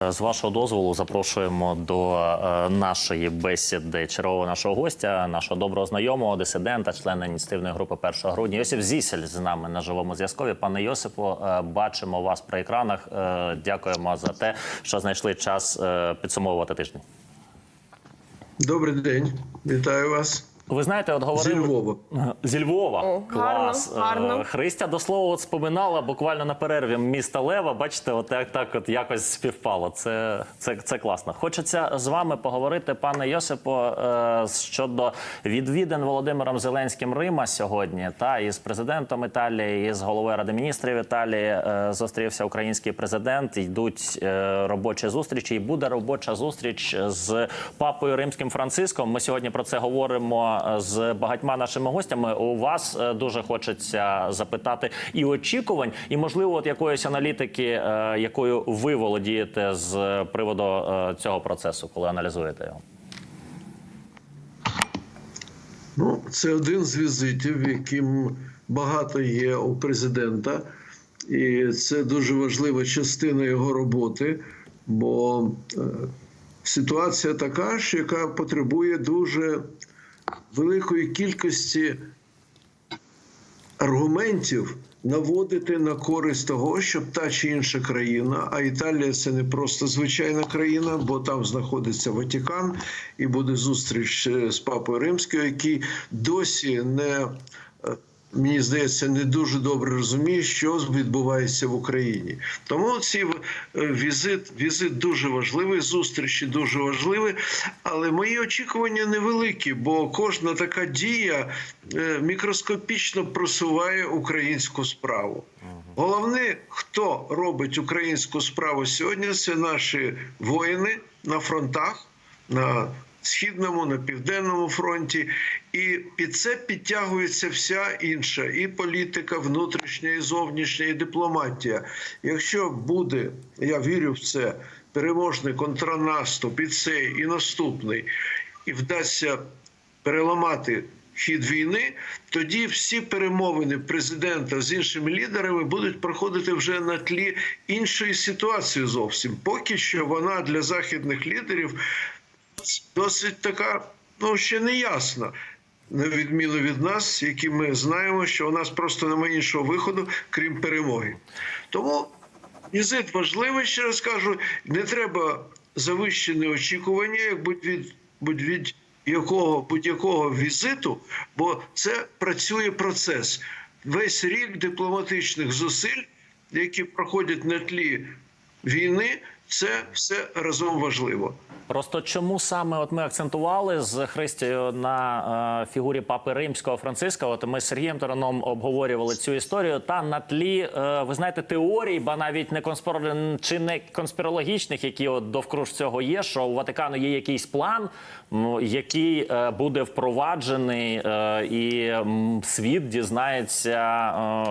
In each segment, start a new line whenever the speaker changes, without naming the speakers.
З вашого дозволу запрошуємо до е, нашої бесіди чергового нашого гостя, нашого доброго знайомого, дисидента, члена ініціативної групи 1 грудня. Йосип Зісель з нами на живому зв'язкові. Пане Йосипо, е, бачимо вас при екранах. Е, Дякуємо за те, що знайшли час е, підсумовувати тиждень.
Добрий день, вітаю вас.
Ви знаєте, от говорили...
Зі Львова.
Зі Львова.
О,
Клас.
гарно, гарно.
Е, Христя до слова от споминала буквально на перерві міста Лева. Бачите, от як так от якось співпало. Це, це, це класно. Хочеться з вами поговорити, пане Йосипо, е, щодо відвідин Володимиром Зеленським Рима сьогодні. Та із президентом Італії, і з головою ради міністрів Італії е, зустрівся український президент. Йдуть робочі зустрічі, і буде робоча зустріч з папою римським Франциском. Ми сьогодні про це говоримо е, з багатьма нашими гостями. У вас е, дуже хочеться запитати і очікувань, і можливо, от якоїсь аналітики, е, якою ви володієте з приводу цього процесу, коли аналізуєте його.
Ну, це один з візитів, яким багато є у президента, і це дуже важлива частина його роботи, бо ситуація така ж, яка потребує дуже великої кількості аргументів наводити на користь того, щоб та чи інша країна, а Італія це не просто звичайна країна, бо там знаходиться Ватикан, і буде зустріч е, з папою Римською, який досі не е, мені здається, не дуже добре розуміє, що відбувається в Україні. Тому ці е, візит, візит дуже важливий, зустрічі дуже важливі, але мої очікування невеликі, бо кожна така дія е, мікроскопічно просуває українську справу. Головне, хто робить українську справу сьогодні, це наші воїни на фронтах. на Східному, на південному фронті, і під це підтягується вся інша і політика, внутрішня, і зовнішня, і дипломатія. Якщо буде, я вірю в це, переможний контрнаступ, і цей, і наступний, і вдасться переламати хід війни, тоді всі перемовини президента з іншими лідерами будуть проходити вже на тлі іншої ситуації зовсім. Поки що вона для західних лідерів досить така, ну ще не ясна. На відміну від нас, які ми знаємо, що у нас просто немає іншого виходу, крім перемоги. Тому візит важливий, ще раз кажу, не треба завищені очікування, як будь від будь від якого будь-якого візиту, бо це працює процес. Весь рік дипломатичних зусиль, які проходять на тлі війни, це все разом важливо.
Просто чому саме от ми акцентували з Христією на е, фігурі папи римського Франциска? От ми з Сергієм Тараном обговорювали цю історію. Та на тлі, е, ви знаєте, теорій, ба навіть не конспір... чи не конспірологічних, які от довкруж цього є. Що у Ватикану є якийсь план, який е, буде впроваджений, е, і світ дізнається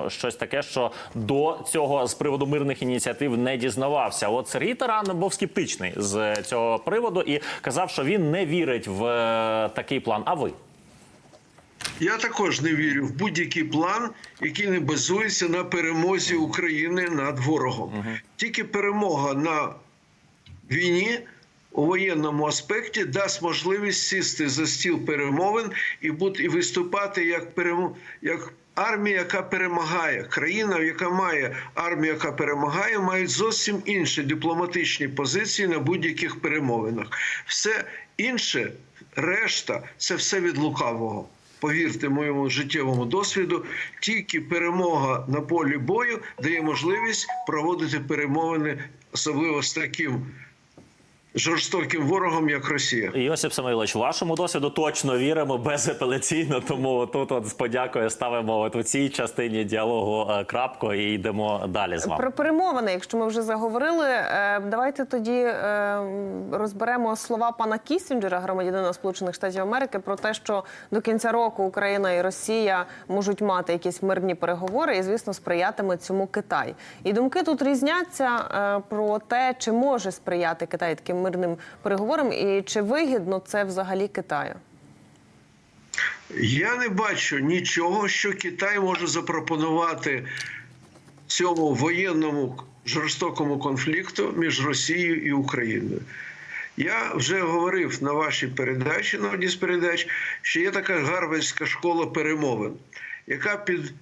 е, щось таке, що до цього з приводу мирних ініціатив не дізнавався. От Сергій Таран був скептичний з цього приводу і казав, що він не вірить в е, такий план. А ви?
Я також не вірю в будь-який план, який не базується на перемозі України над ворогом. Тільки перемога на війні у воєнному аспекті дасть можливість сісти за стіл перемовин і бути і виступати як перемо, як армія, яка перемагає. Країна, яка має армію, яка перемагає, мають зовсім інші дипломатичні позиції на будь-яких перемовинах. Все інше, решта, це все від лукавого. Повірте моєму життєвому досвіду, тільки перемога на полі бою дає можливість проводити перемовини, особливо з таким жорстоким ворогом, як Росія.
Йосип Самойлович, вашому досвіду точно віримо безапеляційно. Тому тут от з подякою ставимо от у цій частині діалогу е, крапку і йдемо далі з вами.
Про перемовини, якщо ми вже заговорили, е, давайте тоді е, розберемо слова пана Кісінджера, громадянина Сполучених Штатів Америки, про те, що до кінця року Україна і Росія можуть мати якісь мирні переговори, і звісно, сприятиме цьому Китай. І думки тут різняться про те, чи може сприяти Китай таким мирним переговорам, і чи вигідно це взагалі Китаю.
Я не бачу нічого, що Китай може запропонувати цьому воєнному жорстокому конфлікту між Росією і Україною. Я вже говорив на вашій передачі, на одній з передач, що є така гарвардська школа перемовин, яка під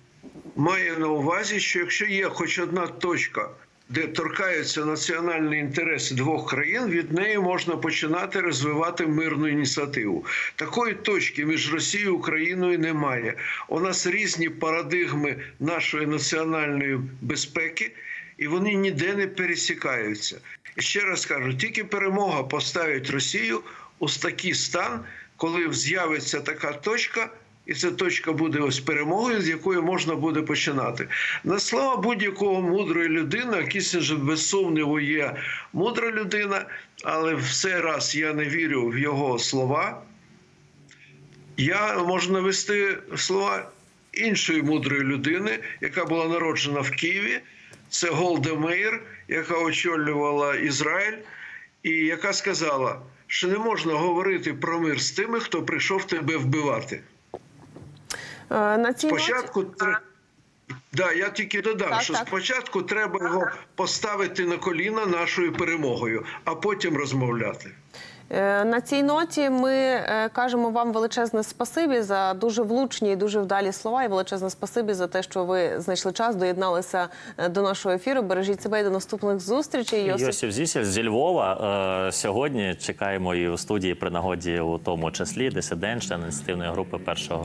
має на увазі, що якщо є хоч одна точка, де торкаються національні інтереси двох країн, від неї можна починати розвивати мирну ініціативу. Такої точки між Росією і Україною немає. У нас різні парадигми нашої національної безпеки, і вони ніде не пересікаються. І ще раз кажу: тільки перемога поставить Росію у такий стан, коли з'явиться така точка. І ця точка буде ось перемогою, з якої можна буде починати. На слова будь-якого мудрої людини, Кісінджер без сумніву є мудра людина, але в цей раз я не вірю в його слова. Я можу навести слова іншої мудрої людини, яка була народжена в Києві. Це Голда Меїр, яка очолювала Ізраїль, і яка сказала, що не можна говорити про мир з тими, хто прийшов тебе вбивати.
Е, На цій
Спочатку тре- да, я тільки додам,
Так,
що
так.
спочатку треба його поставити на коліна нашою перемогою, а потім розмовляти.
Е, На цій ноті ми е, кажемо вам величезне спасибі за дуже влучні і дуже вдалі слова. І величезне спасибі за те, що ви знайшли час, доєдналися до нашого ефіру. Бережіть себе і до наступних зустрічей. Йосип
Йосиф Зісель зі Львова. Сьогодні чекаємо і у студії при нагоді, у тому числі дисидент, член ініціативної групи 1 грудня.